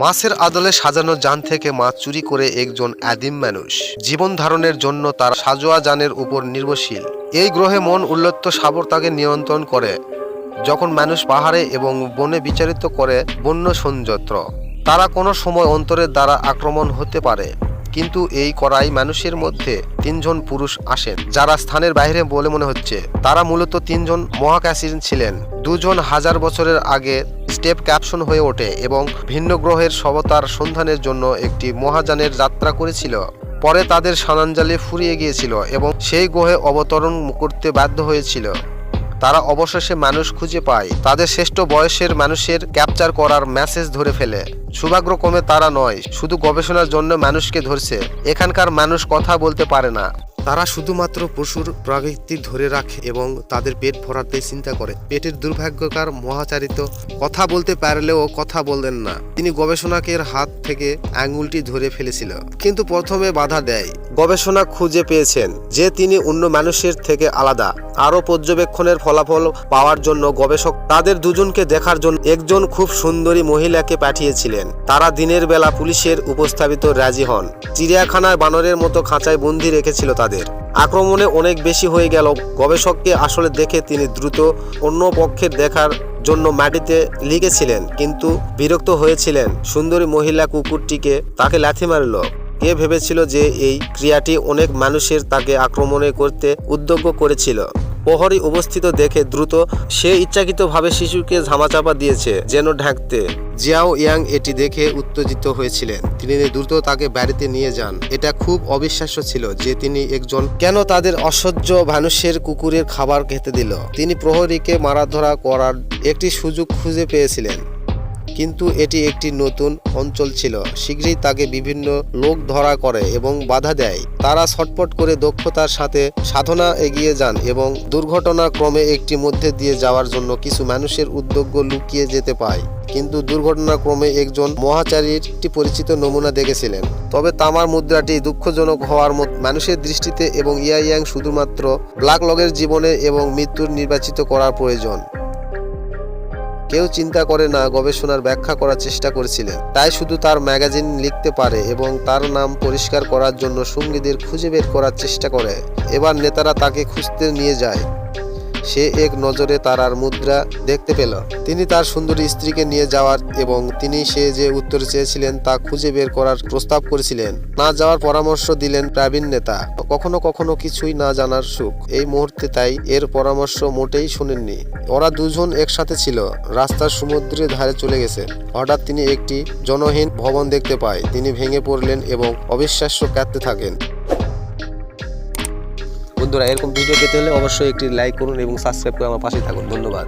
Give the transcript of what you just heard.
মাছের আদলে সাজানো যান থেকে মাছ চুরি করে একজন আদিম মানুষ। জীবন ধারণের জন্য তার সাজোয়া যানের উপর নির্ভরশীল। এই গ্রহে মন উল্লত্ত সাবর তাকে নিয়ন্ত্রণ করে, যখন মানুষ পাহাড়ে এবং বনে বিচারিত করে বন্য সৌন্দর্য তারা কোনো সময় অন্তরের দ্বারা আক্রমণ হতে পারে, কিন্তু এই করাই মানুষের মধ্যে তিনজন পুরুষ আসেন, যারা স্থানের বাইরে বলে মনে হচ্ছে। তারা মূলত তিনজন মহাকাশীন ছিলেন। দুজন হাজার বছরের আগে স্টেপ ক্যাপশন হয়ে ওঠে এবং ভিন্ন গ্রহের সভ্যতার সন্ধানের জন্য একটি মহাযানের যাত্রা করেছিল। পরে তাদের সানাঞ্জালি ফুরিয়ে গিয়েছিল এবং সেই গ্রহে অবতরণ করতে বাধ্য হয়েছিল। তারা অবশেষে মানুষ খুঁজে পায়। তাদের শ্রেষ্ঠ বয়সের মানুষের ক্যাপচার করার মেসেজ ধরে ফেলে। সৌভাগ্যক্রমে তারা নয়, শুধু গবেষণার জন্য মানুষকে ধরছে। এখানকার মানুষ কথা বলতে পারে না। তারা শুধুমাত্র পশুর প্রকৃতি ধরে রাখে এবং তাদের পেট ভরাতে চিন্তা করে। পেটের দুর্ভাগ্যকার মহাচারিত কথা বলতে পারলেও কথা বললেন না। তিনি গবেষণাকের হাত থেকে আঙ্গুলটি ধরে ফেলেছিল। কিন্তু প্রথমে বাধা দেয়। গবেষণা খুঁজে পেয়েছেন যে তিনি অন্য মানুষের থেকে আলাদা। আরও পর্যবেক্ষণের ফলাফল পাওয়ার জন্য গবেষক তাদের দুজনকে দেখার জন্য একজন খুব সুন্দরী মহিলাকে পাঠিয়েছিলেন। তারা দিনের বেলা পুলিশের উপস্থাপিত রাজি হন। চিড়িয়াখানায় বানরের মতো খাঁচায় বন্দি রেখেছিল তাদের। আক্রমণে অনেক বেশি হয়ে গেল। গবেষককে আসলে দেখে তিনি দ্রুত অন্য পক্ষের দেখার জন্য মাটিতে লিখেছিলেন, কিন্তু বিরক্ত হয়েছিলেন। সুন্দরী মহিলা কুকুরটিকে তাকে লাথি মারল। কে ভেবেছিল যে এই ক্রিয়াটি অনেক মানুষের তাকে আক্রমণে করতে উদ্যোগ করেছিল। প্রহরী অবস্থিত দেখে দ্রুত সে ইচ্ছাকৃতভাবে শিশুকে ঝামাচাপা দিয়েছে, যেন ঢাকতে। জিয়াও ইয়াং এটি দেখে উত্তেজিত হয়েছিলেন। তিনি দ্রুত তাকে বাড়িতে নিয়ে যান। এটা খুব অবিশ্বাস্য ছিল যে তিনি একজন কেন তাদের অসহ্য মানুষের কুকুরের খাবার খেতে দিল। তিনি প্রহরীকে মারাধরা করার একটি সুযোগ খুঁজে পেয়েছিলেন। কিন্তু এটি একটি নতুন অঞ্চল ছিল। শীঘ্রই তাকে বিভিন্ন লোক ধরা করে এবং বাধা দেয়। তারা ছটপট করে দক্ষতার সাথে সাধনা এগিয়ে যান এবং দুর্ঘটনা ক্রমে একটি মধ্যে দিয়ে যাওয়ার জন্য কিছু মানুষের উদ্যোগ লুকিয়ে যেতে পায়। কিন্তু দুর্ঘটনাক্রমে একজন মহাচারীর একটি পরিচিত নমুনা দেখেছিলেন। তবে তামার মুদ্রাটি দুঃখজনক হওয়ার মত মানুষের দৃষ্টিতে এবং ইয়াইয়াং শুধুমাত্র ব্ল্যাক লগের জীবনে এবং মৃত্যুর নির্বাচিত করার প্রয়োজন। কেউ চিন্তা করে না, গবেষণার ব্যাখ্যা করার চেষ্টা করেছিলেন। তাই শুধু তার ম্যাগাজিন লিখতে পারে এবং তার নাম পরিষ্কার করার জন্য সঙ্গীদের খুঁজে বের করার চেষ্টা করে। এবার নেতারা তাকে খুঁজতে নিয়ে যায়। সে এক নজরে তারার মুদ্রা দেখতে পেল। তিনি তার সুন্দরী স্ত্রীকে নিয়ে যাওয়ার এবং তিনি সে যে উত্তর চেয়েছিলেন তা খুঁজে বের করার প্রস্তাব করেছিলেন। না যাওয়ার পরামর্শ দিলেন প্রাবীণ নেতা। কখনো কখনো কিছুই না জানার সুখ। এই মুহূর্তে তাই এর পরামর্শ মোটেই শোনেননি। ওরা দুজন একসাথে ছিল। রাস্তার সমুদ্রের ধারে চলে গেছে। হঠাৎ তিনি একটি জনহীন ভবন দেখতে পায়। তিনি ভেঙে পড়লেন এবং অবিশ্বাস্য কাঁদতে থাকেন। বন্ধুরা, এরকম ভিডিও পেতে হলে অবশ্যই একটি লাইক করুন এবং সাবস্ক্রাইব করে আমার পাশে থাকুন। ধন্যবাদ।